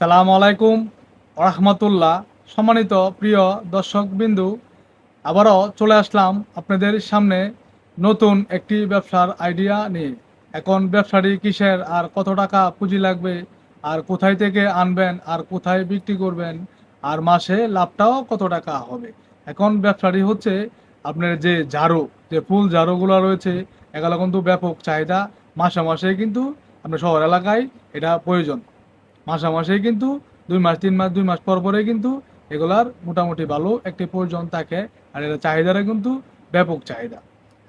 সালাম আলাইকুম, রহমতুল্লাহ। সম্মানিত প্রিয় দর্শক বিন্দু আবারও চলে আসলাম আপনাদের সামনে নতুন একটি ব্যবসার আইডিয়া নিয়ে। এখন ব্যবসাটি কিসের, আর কত টাকা পুঁজি লাগবে, আর কোথায় থেকে আনবেন, আর কোথায় বিক্রি করবেন, আর মাসে লাভটাও কত টাকা হবে। এখন ব্যবসাটি হচ্ছে আপনার যে ঝাড়ু, যে ফুল ঝাড়ুগুলো রয়েছে, এগুলো কিন্তু ব্যাপক চাহিদা। মাসে মাসে কিন্তু আপনার শহর এলাকায় এটা প্রয়োজন। মাসে মাসেই কিন্তু দুই মাস, তিন মাস, দুই মাস পর পরে কিন্তু এগুলার মোটামুটি ভালো একটি প্রয়োজন থাকে। আর এটা চাহিদাটা কিন্তু ব্যাপক চাহিদা।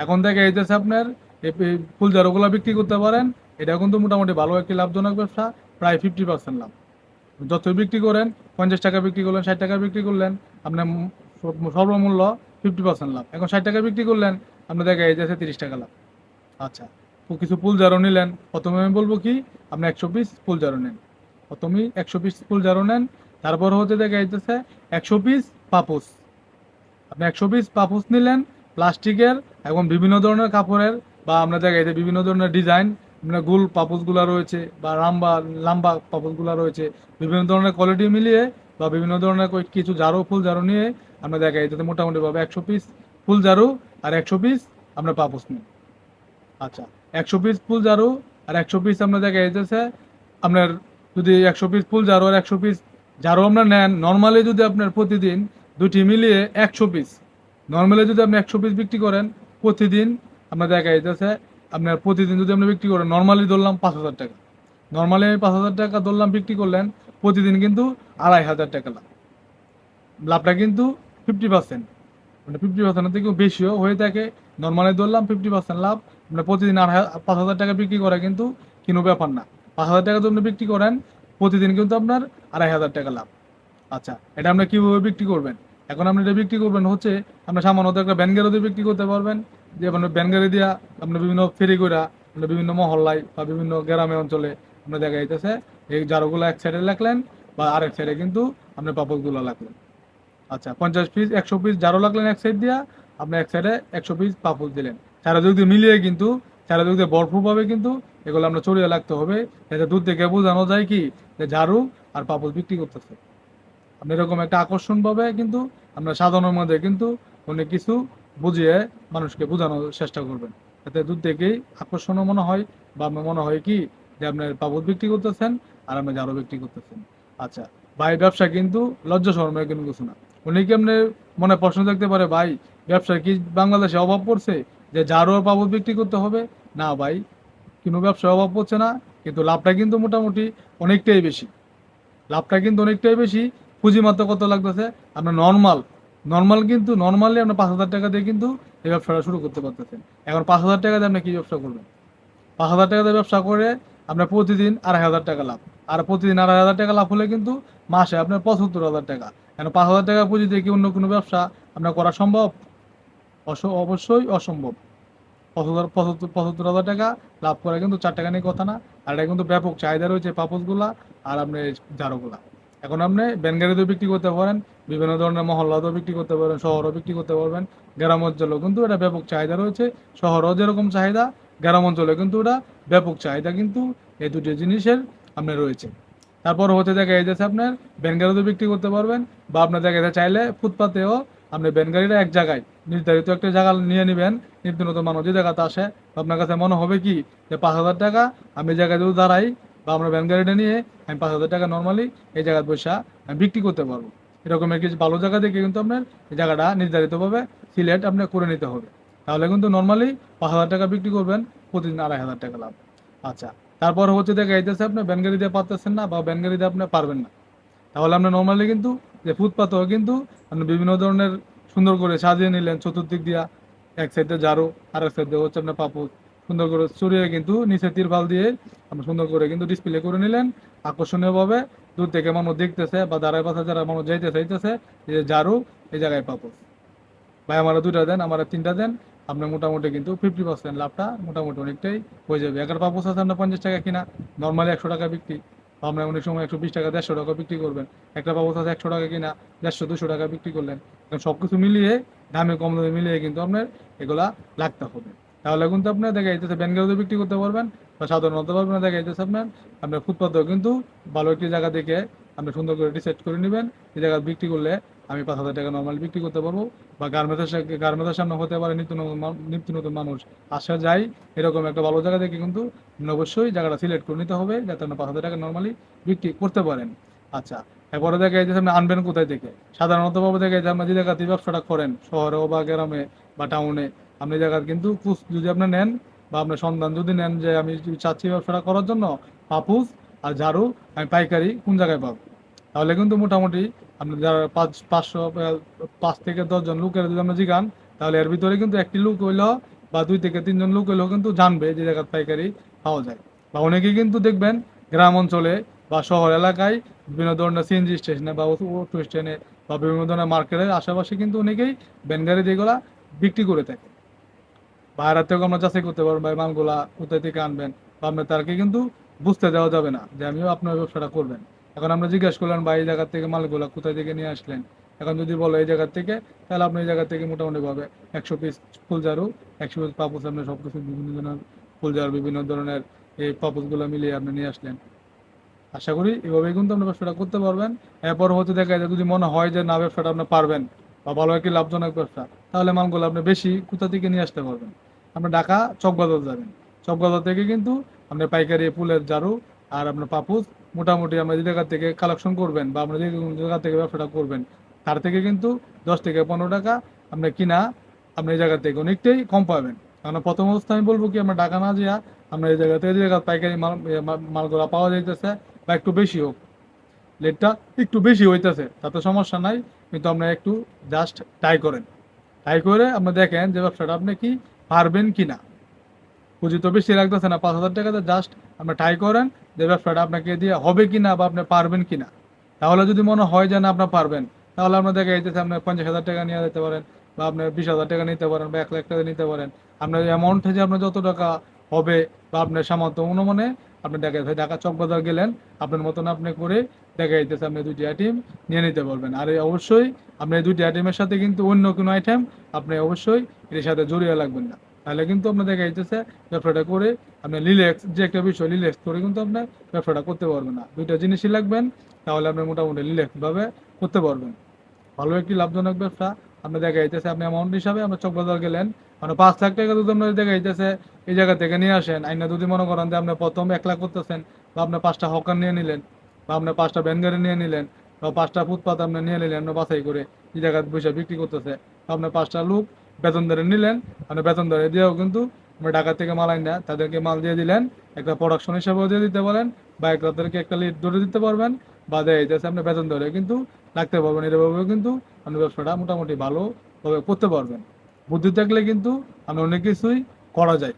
এখন থেকে আপনার, এই এই ফুল জারগুলো বিক্রি করতে পারেন এটা কিন্তু মোটামুটি ভালো একটি লাভজনক ব্যবসা, প্রায় ফিফটি পার্সেন্ট লাভ। যত বিক্রি করেন, পঞ্চাশ টাকা বিক্রি করলেন, ষাট টাকা বিক্রি করলেন, আপনার সর্বমূল্য ফিফটি পার্সেন্ট লাভ। এখন ষাট টাকা বিক্রি করলেন, আপনার দেখা যাচ্ছে তিরিশ টাকা লাভ। আচ্ছা কিছু ফুল জারো নিলেন, প্রথমে আমি বলব কি, আপনি একশো পিস ফুল জারো নেন। প্রথমেই একশো পিস ফুল জারো নেন, তারপর হতে দেখা যাইতেছে একশো পিস পাপুস আপনি একশো পিস পাপুস নিলেন, প্লাস্টিকের এবং বিভিন্ন ধরনের কাপড়ের বা আমরা দেখা যাচ্ছে বিভিন্ন ধরনের ডিজাইন মানে গোল পাপুসগুলো রয়েছে বা লাম্বা লাম্বা পাপুসগুলো রয়েছে, বিভিন্ন ধরনের কোয়ালিটি মিলিয়ে বা বিভিন্ন ধরনের কিছু জারো, ফুল জারো নিয়ে আমরা দেখা যাচ্ছে মোটামুটি ভাবে একশো পিস ফুল জারু আর একশো পিস আমরা পাপুস নিই। আচ্ছা একশো পিস ফুল জারু আর একশো পিস আমরা দেখা যাইতেছে আপনার যদি একশো পিস ফুল জারু আর একশো পিস জারু আপনার নেন নর্মালি যদি আপনার প্রতিদিন দুটি মিলিয়ে একশো পিস নর্মালি যদি আপনি একশো পিস বিক্রি করেন, প্রতিদিন আপনার দেখা যাইতেছে আপনার প্রতিদিন যদি আপনি বিক্রি করেন নর্মালি ধরলাম পাঁচ হাজার টাকা। নর্মালি আমি পাঁচ হাজার টাকা ধরলাম, বিক্রি করলেন, প্রতিদিন কিন্তু আড়াই হাজার টাকা লাভ। লাভটা কিন্তু ফিফটি পার্সেন্ট মানে ফিফটি পার্সেন্টের থেকেও বেশিও হয়ে থাকে। নর্মালি ধরলাম ফিফটি পার্সেন্ট লাভ। মানে প্রতিদিন আড়াই পাঁচ হাজার টাকা বিক্রি করা কিন্তু কোনো ব্যাপার না। পাঁচ হাজার টাকা যদি আপনি বিক্রি করেন, প্রতিদিন কিন্তু আপনার আড়াই হাজার টাকা লাভ। আচ্ছা এটা আপনি কীভাবে বিক্রি করবেন? এখন আপনি এটা বিক্রি করবেন হচ্ছে আপনার সামান্য একটা ব্যান গাড়ি দিয়ে বিক্রি করতে পারবেন। যে আপনার ব্যান গাড়ি দিয়া আপনি বিভিন্ন ফেরি করে আপনার বিভিন্ন মহল্লায় বা বিভিন্ন গ্রামে অঞ্চলে আপনার দেখা যাইতেছে, এই জারোগুলো এক সাইডে রাখলেন বা আরেক সাইডে কিন্তু আপনি পাপড়গুলো রাখলেন আচ্ছা পঞ্চাশ পিস একশো পিস জারো লাগলেন এক সাইড দিয়া, আপনি এক সাইডে একশো পিস পাপুল দিলেন। দিক দিয়ে মিলিয়ে কিন্তু চারা দিক দিয়ে পাবে কিন্তু এগুলো আমরা চড়িয়ে লাগতে হবে, যাতে দুধ থেকে বোঝানো যায় কি যে ঝাড়ু আর পাপুল বিক্রি করতেছে। আপনি এরকম একটা আকর্ষণ পাবে কিন্তু আমরা সাধারণের মধ্যে কিন্তু অনেক কিছু বুঝিয়ে মানুষকে বোঝানোর চেষ্টা করবেন। যাতে দুধ থেকেই আকর্ষণও মনে হয় বা আপনার মনে হয় কি যে আপনার পাপুল বিক্রি করতেছেন আর আপনি ঝাড়ু বিক্রি করতেছেন। আচ্ছা ভাই, ব্যবসা কিন্তু লজ্জা শর্মের কিন্তু কিছু না। উনি কি আপনি মনে প্রশ্ন থাকতে পারে, ভাই ব্যবসা কি বাংলাদেশে অভাব পড়ছে যে ঝাড়ু আর পাপুল বিক্রি করতে হবে? না ভাই, কোনো ব্যবসায় অভাব পড়ছে না, কিন্তু লাভটা কিন্তু মোটামুটি অনেকটাই বেশি। লাভটা কিন্তু অনেকটাই বেশি, পুঁজি মাত্র কত লাগতেছে আপনার নর্মাল নর্মাল কিন্তু নর্মালি আপনার পাঁচ হাজার টাকা দিয়ে কিন্তু এই ব্যবসাটা শুরু করতে পারতেছেন এখন পাঁচ হাজার টাকা দিয়ে আপনি কি ব্যবসা করবেন? পাঁচ হাজার টাকা দিয়ে ব্যবসা করে আপনার প্রতিদিন আড়াই হাজার টাকা লাভ। আর প্রতিদিন আড়াই হাজার টাকা লাভ হলে কিন্তু মাসে আপনার পঁচাত্তর হাজার টাকা। এখন পাঁচ হাজার টাকা পুঁজি দিয়ে কি অন্য কোনো ব্যবসা আপনার করা সম্ভব? অবশ্যই অসম্ভব। পঁচাত্তর হাজার টাকা, লাভ করা কিন্তু চার টাকা নিয়ে কথা না। আর এটা কিন্তু ব্যাপক চাহিদা রয়েছে পাপসগুলা আর আপনি জারোগুলা এখন আপনি ব্যানগাড়িতেও বিক্রি করতে পারেন, বিভিন্ন ধরনের মহল্লাতেও বিক্রি করতে পারেন, শহরও বিক্রি করতে পারবেন, গ্রাম অঞ্চলেও কিন্তু এটা ব্যাপক চাহিদা রয়েছে, শহরেও যেরকম চাহিদা, গ্রাম অঞ্চলে কিন্তু এটা ব্যাপক চাহিদা কিন্তু এই দুটি জিনিসের আপনার রয়েছে। তারপর হতে দেখা যাচ্ছে আপনার ব্যানগাড়িতেও বিক্রি করতে পারবেন বা আপনার দেখা যাচ্ছে চাইলে ফুটপাতেও আপনি ব্যানগাড়িটা এক জায়গায়, নির্ধারিত একটা জায়গা নিয়ে নেবেন নিত্যনত মানুষ যে জায়গাতে আসে আপনার কাছে মনে হবে কি যে পাঁচ হাজার টাকা আমি জায়গায় যদি দাঁড়াই বা আমরা ভ্যান গাড়িটা নিয়ে আমি পাঁচ হাজার টাকা নর্মালি এই জায়গায় পয়সা আমি বিক্রি করতে পারব। এরকম কিছু ভালো জায়গা দেখে কিন্তু আপনার এই জায়গাটা নির্ধারিতভাবে সিলেক্ট আপনার করে নিতে হবে। তাহলে কিন্তু নর্মালি পাঁচ হাজার টাকা বিক্রি করবেন, প্রতিদিন আড়াই হাজার টাকা লাভ। আচ্ছা তারপর হচ্ছে দেখা যাইতেছে আপনি ভ্যান গাড়ি দিয়ে পারতেছেন না বা ভ্যান গাড়ি দিয়ে আপনি পারবেন না। তাহলে আপনি নর্মালি কিন্তু যে ফুটপাতেও কিন্তু আপনি বিভিন্ন ধরনের সুন্দর করে সাজিয়ে নিলেন, চতুর্দিক দিয়া এক সাইডে ঝাড়ু আর এক সাইডে হচ্ছে আপনার পাপুস সুন্দর করে চড়িয়ে কিন্তু নিচে তিরপাল দিয়ে আপনি সুন্দর করে কিন্তু ডিসপ্লে করে নিলেন। আকর্ষণীয়ভাবে দূর থেকে মানুষ দেখতেছে বা দাঁড়ায় পাশে যারা মানুষ যাইতে চাইতেছে যে ঝাড়ু, এই জায়গায় পাপুস ভাই, আমার দুইটা দেন, আমার তিনটা দেন। আপনার মোটামুটি কিন্তু ফিফটি পার্সেন্ট লাভটা মোটামুটি অনেকটাই হয়ে যাবে। এগারো পাপুস আছে আপনার পঞ্চাশ টাকা কিনা নর্মালি একশো টাকা বিক্রি। আপনার অনেক সময় একশো বিশ টাকা, দেড়শো টাকা বিক্রি করবেন। একটা বাবদ আছে একশো টাকা কিনা, দেড়শো, দুশো টাকা বিক্রি করলেন। এখন সব কিছু মিলিয়ে, দামে কম দামে মিলিয়ে কিন্তু আপনার এগুলা লাগতে হবে। তাহলে কিন্তু আপনার দেখা যাইতেছে ব্যানগাড়িতে বিক্রি করতে পারবেন বা সাধারণত পারবেন দেখা যাইতেছে আপনার আপনার ফুটপাতেও কিন্তু ভালো একটি জায়গা দেখে আপনি সুন্দর করে ডিসাইড করে নেবেন। এই জায়গা বিক্রি করলে আমি পাঁচ হাজার টাকা নর্মালি বিক্রি করতে পারব বা গার্মেন্টসের গার্মেন্টসের সামনে হতে পারে নিত্য নতুন নিত্য নতুন মানুষ। আসা যায় এরকম একটা ভালো জায়গা থেকে কিন্তু অবশ্যই জায়গাটা সিলেক্ট করে নিতে হবে, যাতে আপনি পাঁচ হাজার টাকা নর্মালি বিক্রি করতে পারেন। আচ্ছা এরপরে দেখা যাচ্ছে আপনি আনবেন কোথায় থেকে? সাধারণত ভাবে দেখা যাচ্ছে আপনি যে জায়গাতে ব্যবসাটা করেন, শহরে বা গ্রামে বা টাউনে আপনি জায়গা কিন্তু খুচ যদি আপনি নেন বা আপনার সন্ধান যদি নেন যে আমি চাচ্ছি ব্যবসাটা করার জন্য, পাপুস আর ঝাড়ু আমি পাইকারি কোন জায়গায় পাবো? তাহলে কিন্তু মোটামুটি আপনি যারা পাঁচ, পাঁচশো পাঁচ থেকে দশজন লোকের যদি আমরা জিগান, তাহলে এর ভিতরে কিন্তু একটি লোক হইলেও বা দুই থেকে তিনজন লোক হইলেও কিন্তু জানবে যে জায়গায় পাইকারি পাওয়া যায়। বা অনেকেই কিন্তু দেখবেন গ্রাম অঞ্চলে বা শহর এলাকায় বিভিন্ন ধরনের সিএনজি স্টেশনে বা অটো স্টেশনে বা বিভিন্ন ধরনের মার্কেটের আশেপাশে কিন্তু অনেকেই ব্যানগাড়ি যেগুলা বিক্রি করে থাকে। বাইরের থেকে আমরা যাচাই করতে পারব ভাই মালগুলা কোথায় থেকে আনবেন, বা আপনার তারকে কিন্তু বুঝতে দেওয়া যাবে না যে আমিও আপনার ব্যবসাটা করবেন। এখন আমরা জিজ্ঞাসা করলেন বা এই জায়গা থেকে মালগুলা কোথায় থেকে নিয়ে আসলেন? এখন যদি বলো এই জায়গা থেকে, তাহলে আপনি এই জায়গা থেকে মোটামুটি পাবে। একশো পিস ফুল ঝাড়ু একশো পিস পাপুস আপনি সব কিছু বিভিন্ন ধরনের ফুল ঝাড়ু বিভিন্ন ধরনের এই পাপুসগুলো মিলিয়ে আপনি নিয়ে আসলেন। আশা করি এভাবেই কিন্তু আপনি ব্যবসাটা করতে পারবেন। এরপর হতে দেখা যায়, যদি মনে হয় যে না, ব্যবসাটা আপনি পারবেন বা ভালো একটি লাভজনক ব্যবসা, তাহলে মালগুলো আপনি বেশি কোথা থেকে নিয়ে আসতে পারবেন? আপনি ঢাকা চকবাজার যাবেন। চকবাজার থেকে কিন্তু আপনি পাইকারি ফুলের ঝাড়ু আর আপনার পাপুস মোটামুটি আমরা যে জায়গা থেকে কালেকশন করবেন বা আমরা যে জায়গা থেকে ব্যবসাটা করবেন, তার থেকে কিন্তু দশ থেকে পনেরো টাকা আপনি কিনা আপনি এই জায়গা থেকে অনেকটাই কম পাবেন। কারণ প্রথম অবস্থায় আমি বলব কি, আমরা ঢাকা না যাইয়া আমরা এই জায়গা থেকে যে জায়গা পাইকারি মাল মা- মালগুলা পাওয়া যাইতেছে বা একটু বেশি হোক, লেটটা একটু বেশি হইতেছে, তাতে সমস্যা নাই, কিন্তু আপনি একটু জাস্ট ট্রাই করেন। ট্রাই করে আপনি দেখেন যে ব্যবসাটা আপনি কি পারবেন কি না পুঁজি তো বেশি লাগতেছে না, পাঁচ হাজার টাকাতে জাস্ট আপনি ট্রাই করেন, যে ব্যবসাটা আপনাকে দিয়ে হবে কি না বা আপনি পারবেন কি না তাহলে যদি মনে হয় যে না আপনার পারবেন, তাহলে আপনার দেখা যাইতেছে আপনি পঞ্চাশ হাজার টাকা নিয়ে যেতে পারেন, বা আপনি বিশ হাজার টাকা নিতে পারেন, বা এক লাখ টাকা নিতে পারেন। আপনার অ্যামাউন্ট যে আপনার যত টাকা হবে বা আপনার সামর্থ্য অনুমানে আপনি দেখা যাচ্ছে ঢাকা চকবাজার গেলেন, আপনার মতন আপনি করে দেখা যাইতেছে আপনি দুইটি আইটেম নিয়ে নিতে পারবেন। আর অবশ্যই আপনি দুইটি আইটেমের সাথে কিন্তু অন্য কোনো আইটেম আপনি অবশ্যই এর সাথে জড়িয়ে লাগবেন না। তাহলে কিন্তু আপনার দেখা যাইতেছে ব্যবসাটা করে আপনি লিলেক্স যে একটা বিষয় লিলেক্স করে কিন্তু আপনি ব্যবসাটা করতে পারবেন না। দুইটা জিনিসই লাগবেন, তাহলে আপনি মোটামুটি লিলেক্স ভাবে করতে পারবেন। ভালো একটি লাভজনক ব্যবসা। আপনি দেখা যাইতেছে আপনি অ্যামাউন্ট হিসাবে আপনার চকবাজার গেলেন মানে পাঁচ লাখ টাকা যদি আপনার দেখা যাইতেছে এই জায়গা থেকে নিয়ে আসেন। আইনা যদি মনে করেন যে আপনি প্রথম এক লাখ করতেছেন, বা আপনার পাঁচটা হকার নিয়ে নিলেন, বা আপনি পাঁচটা ব্যানগাড়ি নিয়ে নিলেন, বা পাঁচটা ফুটপাত আপনি নিয়ে নিলেন বাছাই করে এই জায়গায় পয়সা বিক্রি করতেছে, বা আপনি পাঁচটা লোক বেতন ধরে নিলেন। আপনি বেতন ধরে দিয়েও কিন্তু আপনি ঢাকা থেকে মাল না তাদেরকে মাল দিয়ে দিলেন। একটা প্রোডাকশন হিসাবেও দিয়ে দিতে পারেন বা তাদেরকে একটা লিড ধরে দিতে পারবেন। বা দেয় যাচ্ছে আপনি বেতন ধরে কিন্তু রাখতে পারবেন। এভাবেও কিন্তু আপনি ব্যবসাটা মোটামুটি ভালোভাবে করতে পারবেন। বুদ্ধি থাকলে কিন্তু আপনি অনেক কিছুই করা যায়।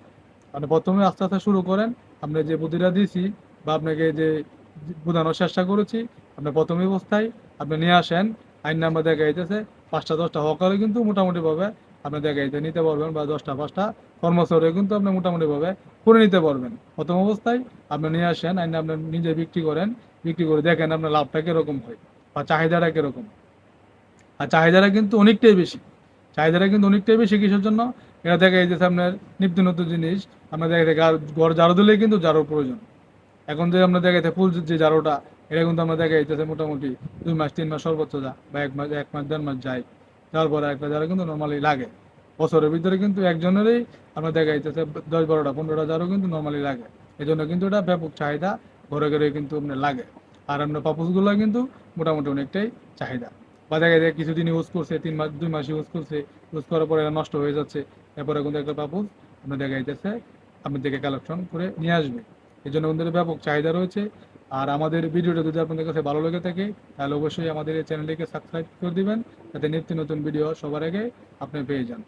আপনি প্রথমে আস্তে আস্তে শুরু করেন। আপনি যে বুদ্ধিটা দিয়েছি বা আপনাকে যে বোঝানোর চেষ্টা করেছি, আপনি প্রথম অবস্থায় আপনি নিয়ে আসেন। আইন নাম্বার দেখা যাইতেছে, পাঁচটা দশটা হকারে কিন্তু মোটামুটি ভাবে আপনি দেখা নিতে পারবেন বা দশটা, পাঁচটা কর্মচারী কিন্তু আপনি মোটামুটি ভাবে করে নিতে পারবেন। প্রথম অবস্থায় আপনি নিয়ে আসেন, আইন আপনি নিজে বিক্রি করেন, বিক্রি করে দেখেন আপনার লাভটা কীরকম হয় বা চাহিদাটা কীরকম। আর চাহিদাটা কিন্তু অনেকটাই বেশি। চাহিদাটা কিন্তু অনেকটাই বেশি কিসের জন্য? এটা দেখা যাইতেছে আপনার নিত্য নতুন জিনিস, আপনার দেখা যায় ঘর ঝাড়ু দিলেই কিন্তু ঝাড়ুর প্রয়োজন। এখন যে আমরা দেখা যাচ্ছে ফুল যে ঝাড়ুটা, এটা কিন্তু আমরা দেখা যাইতেছে মোটামুটি দুই মাস, তিন মাস সর্বোচ্চ যা বা এক মাস এক মাস, দেড় মাস যায়। যাওয়ার পরে একটা ঝাড়ু কিন্তু নর্মালি লাগে। বছরের ভিতরে কিন্তু একজনেরই আমরা দেখা যাইতেছে দশ বারোটা, পনেরোটা ঝাড়ু কিন্তু নর্মালি লাগে। এই জন্য কিন্তু এটা ব্যাপক চাহিদা ঘরে ঘরে কিন্তু আপনার লাগে। আর আপনার পাপুসগুলো কিন্তু মোটামুটি অনেকটাই চাহিদা। বা দেখা যায় কিছুদিন ইউজ করছে, তিন মাস, দুই মাস ইউজ করছে ইউজ করার পরে নষ্ট হয়ে যাচ্ছে। এরপরে কিন্তু একটা পাপুস আপনার দেখা যাইতেছে আপনি থেকে কালেকশন করে নিয়ে আসবে। এই জন্য ওদের ব্যাপক চাহিদা রয়েছে। আর আমাদের ভিডিওটা যদি আপনাদের কাছে ভালো লেগে থাকে, তাহলে অবশ্যই আমাদের এই চ্যানেলটিকে সাবস্ক্রাইব করে দিবেন। যাতে নিত্য নতুন ভিডিও সবার আগে আপনি পেয়ে যান।